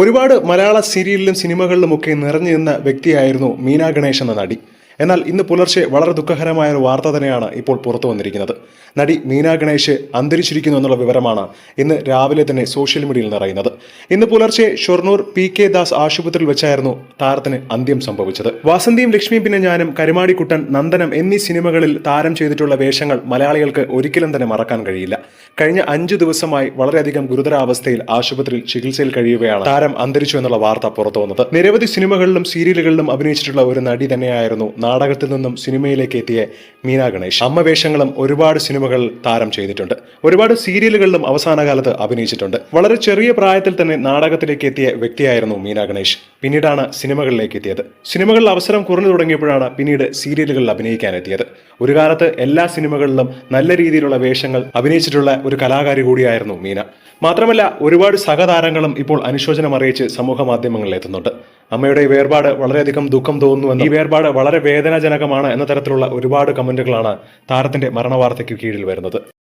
ഒരുപാട് മലയാള സീരിയലിലും സിനിമകളിലുമൊക്കെ നിറഞ്ഞു നിന്ന വ്യക്തിയായിരുന്നു മീനാ ഗണേഷ് എന്ന നടി. എന്നാൽ ഇന്ന് പുലർച്ചെ വളരെ ദുഃഖകരമായ ഒരു വാർത്ത തന്നെയാണ് ഇപ്പോൾ പുറത്തു വന്നിരിക്കുന്നത്. നടി മീന ഗണേഷ് അന്തരിച്ചിരിക്കുന്നു എന്നുള്ള വിവരമാണ് ഇന്ന് രാവിലെ തന്നെ സോഷ്യൽ മീഡിയയിൽ നിറയുന്നത്. ഇന്ന് പുലർച്ചെ ഷൊർണൂർ പി കെ ദാസ് ആശുപത്രിയിൽ വെച്ചായിരുന്നു താരത്തിന് അന്ത്യം സംഭവിച്ചത്. വാസന്തിയും ലക്ഷ്മിയും പിന്നെ ഞാനും കരുമാടിക്കുട്ടൻ നന്ദനം എന്നീ സിനിമകളിൽ താരം ചെയ്തിട്ടുള്ള വേഷങ്ങൾ മലയാളികൾക്ക് ഒരിക്കലും തന്നെ മറക്കാൻ കഴിയില്ല. കഴിഞ്ഞ അഞ്ചു ദിവസമായി വളരെയധികം ഗുരുതരാവസ്ഥയിൽ ആശുപത്രിയിൽ ചികിത്സയിൽ കഴിയുകയാണ് താരം അന്തരിച്ചു എന്നുള്ള വാർത്ത പുറത്തു വന്നത്. നിരവധി സിനിമകളിലും സീരിയലുകളിലും അഭിനയിച്ചിട്ടുള്ള ഒരു നടി തന്നെയായിരുന്നു നാടകത്തിൽ നിന്നും സിനിമയിലേക്ക് എത്തിയ മീന ഗണേഷ്. അമ്മ വേഷങ്ങളും ഒരുപാട് സിനിമകൾ താരം ചെയ്തിട്ടുണ്ട്. ഒരുപാട് സീരിയലുകളിലും അവസാന കാലത്ത് അഭിനയിച്ചിട്ടുണ്ട്. വളരെ ചെറിയ പ്രായത്തിൽ തന്നെ നാടകത്തിലേക്ക് എത്തിയ വ്യക്തിയായിരുന്നു മീന ഗണേഷ്. പിന്നീടാണ് സിനിമകളിലേക്ക് എത്തിയത്. സിനിമകളിൽ അവസരം കുറഞ്ഞു തുടങ്ങിയപ്പോഴാണ് പിന്നീട് സീരിയലുകളിൽ അഭിനയിക്കാൻ എത്തിയത്. ഒരു കാലത്ത് എല്ലാ സിനിമകളിലും നല്ല രീതിയിലുള്ള വേഷങ്ങൾ അഭിനയിച്ചിട്ടുള്ള ഒരു കലാകാരി കൂടിയായിരുന്നു മീന. മാത്രമല്ല ഒരുപാട് സഹതാരങ്ങളും ഇപ്പോൾ അനുശോചനം അറിയിച്ച് സമൂഹ മാധ്യമങ്ങളിൽ എത്തുന്നുണ്ട്. അമ്മയുടെ ഈ വേർപാട് വളരെയധികം ദുഃഖം തോന്നുന്നു. ഈ വേർപാട് വളരെ വേദനാജനകമാണ് എന്ന തരത്തിലുള്ള ഒരുപാട് കമന്റുകളാണ് താരത്തിന്റെ മരണവാർത്തയ്ക്ക് കീഴിൽ വരുന്നത്.